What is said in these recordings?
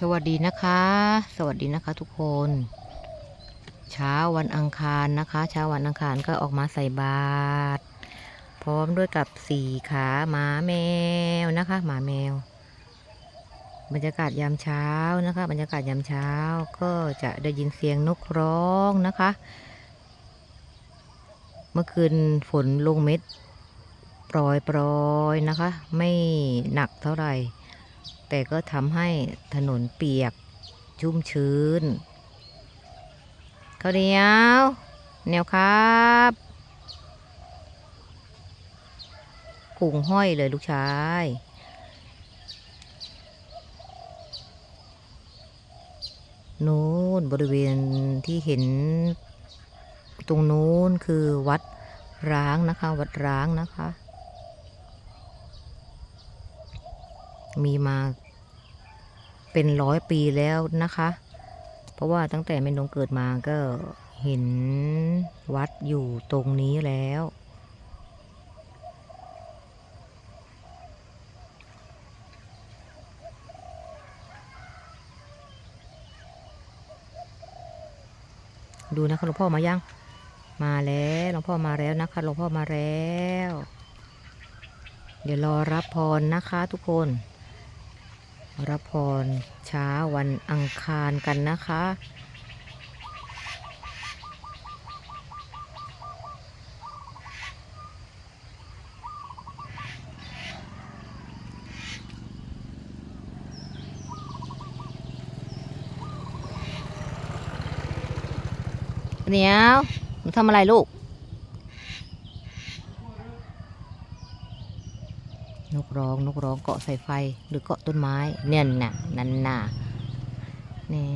สวัสดีนะคะ สวัสดีนะคะทุกคน เช้าวันอังคารนะคะ เช้าวันอังคารก็ออกมาใส่บาตรพร้อมด้วยกับสี่ขาหมาแมวนะคะ หมาแมว บรรยากาศยามเช้านะคะ บรรยากาศยามเช้าก็จะได้ยินเสียงนกร้องนะคะ เมื่อคืนฝนลงเม็ดปล่อยปล่อยๆนะคะ ไม่หนักเท่าไหร่ แต่ก็ทำให้ถนนเปียกชุ่มชื้นข้าวเหนียวเหนียวครับกุ่งห้อยเลยลูกชาย นู้นบริเวณที่เห็น ตรงนู้นคือวัดร้างนะคะ วัดร้างนะคะ มีมาเป็นร้อยปีแล้วนะคะ เพราะว่าตั้งแต่แม่นงเกิดมาก็เห็นวัดอยู่ตรงนี้แล้ว ดูนะคะหลวงพ่อมายัง มาแล้วหลวงพ่อมาแล้วนะคะหลวงพ่อมาแล้ว เดี๋ยวรอรับพรนะคะทุกคน รับพรเช้าวันอังคารกันนะคะเดี๋ยวหนูทำอะไรลูก นกร้องนกร้องเกาะสายไฟหรือเกาะต้นไม้เนี่ยน่ะนั่นน่ะแหน่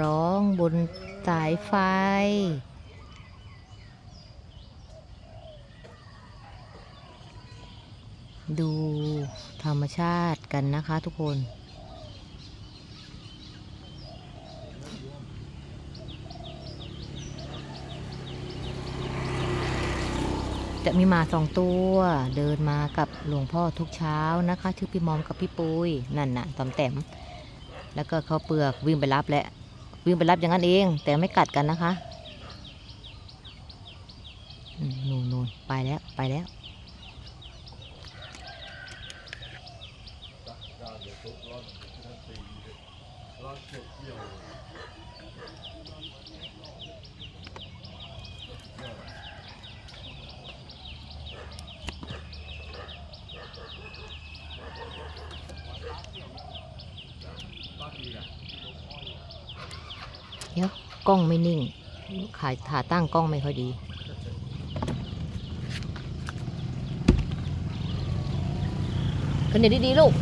ร้องบนสายไฟ ดูธรรมชาติกันนะคะทุกคน จะมีมาสองตัว เดินมากับหลวงพ่อทุกเช้านะคะ ชื่อพี่มอมกับพี่ปุยนั่นน่ะตอมแต้มแล้วก็เขาเปลือกวิ่งไปรับแหละ วิ่งไปรับอย่างนั้นเอง แต่ไม่กัดกันนะคะนู่นนู่นไปแล้วไปแล้ว เดี๋ยวกล้องไม่นิ่ง ขายขาตั้งกล้องไม่ค่อยดี ขึ้นเดี๋ยวดีๆลูก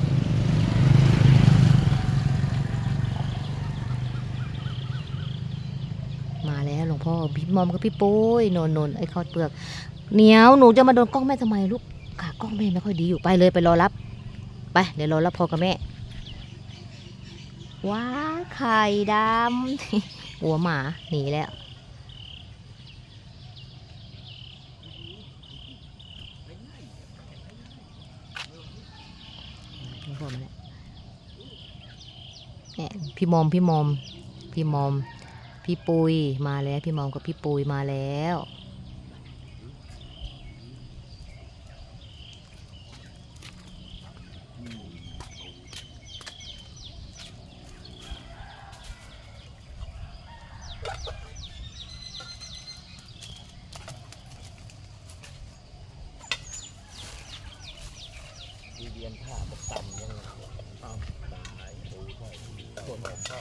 มาแล้วหลวงพ่อพี่มอมกับพี่ปุ้ยโนนโนนไอ้ข้าวเปลือกเหนียวหนูจะมาโดนกล้องแม่ทำไมลูกขากล้องแม่ไม่ค่อยดีอยู่ไปเลยไปรอรับ ไปเดี๋ยวรอรับพ่อกับแม่ ว้าไข่ดำ หัวหมาหนีแล้วพี่มอมแล้วเนี่ยพี่มอม พี่มอม พี่มอม พี่ปุยมาแล้ว พี่มอมกับพี่ปุยมาแล้ว ทีเรียนท่าบอกต่ำยังเอาตายโอ้ยคนของพ่อ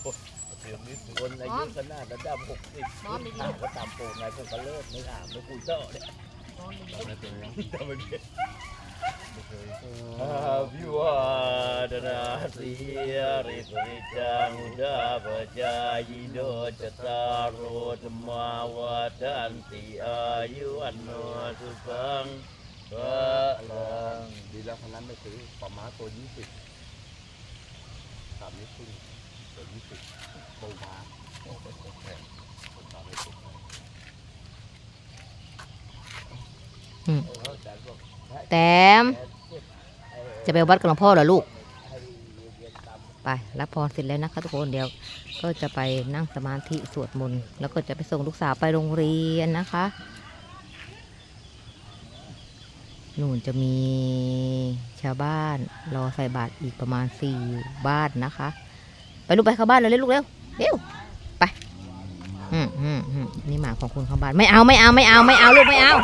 คนเดี๋ยวนี้คนอายุขนาดระดับหกสิบถามก็ตามโปรงไงผมก็เลิกไม่ถามไม่คุยเจ้าเนี่ยทำไมเป็นยังทำไมเป็น อาภิวาดนาสีริสริจังดาปจายโดจตารโรธรรมาวาทันติอายุวันโนสุขังพระลังดีแล้วคนนั้นไม่ซื้อปลาม้าตัวยี่สิบสามนิ้วครึ่งตัวยี่สิบปูม้าโอ้โหแพงคนตามไม่ถูกอืม แต้มจะไปวัดกับหลวงพ่อเหรอลูก ไปรับพรเสร็จแล้วนะคะทุกคนเดี๋ยว ก็จะไปนั่งสมาธิสวดมนต์แล้วก็จะไปส่งลูกสาวไปโรงเรียนนะคะนู่นจะมีชาวบ้านรอใส่บาตรอีกประมาณสี่บ้านนะคะ ไปลูกไปเข้าบ้านเลยเร็วลูกเร็วเร็วไปอืมอืมอืมนี่หมาของคุณเข้าบ้านไม่เอาไม่เอาไม่เอาไม่เอาลูกไม่เอา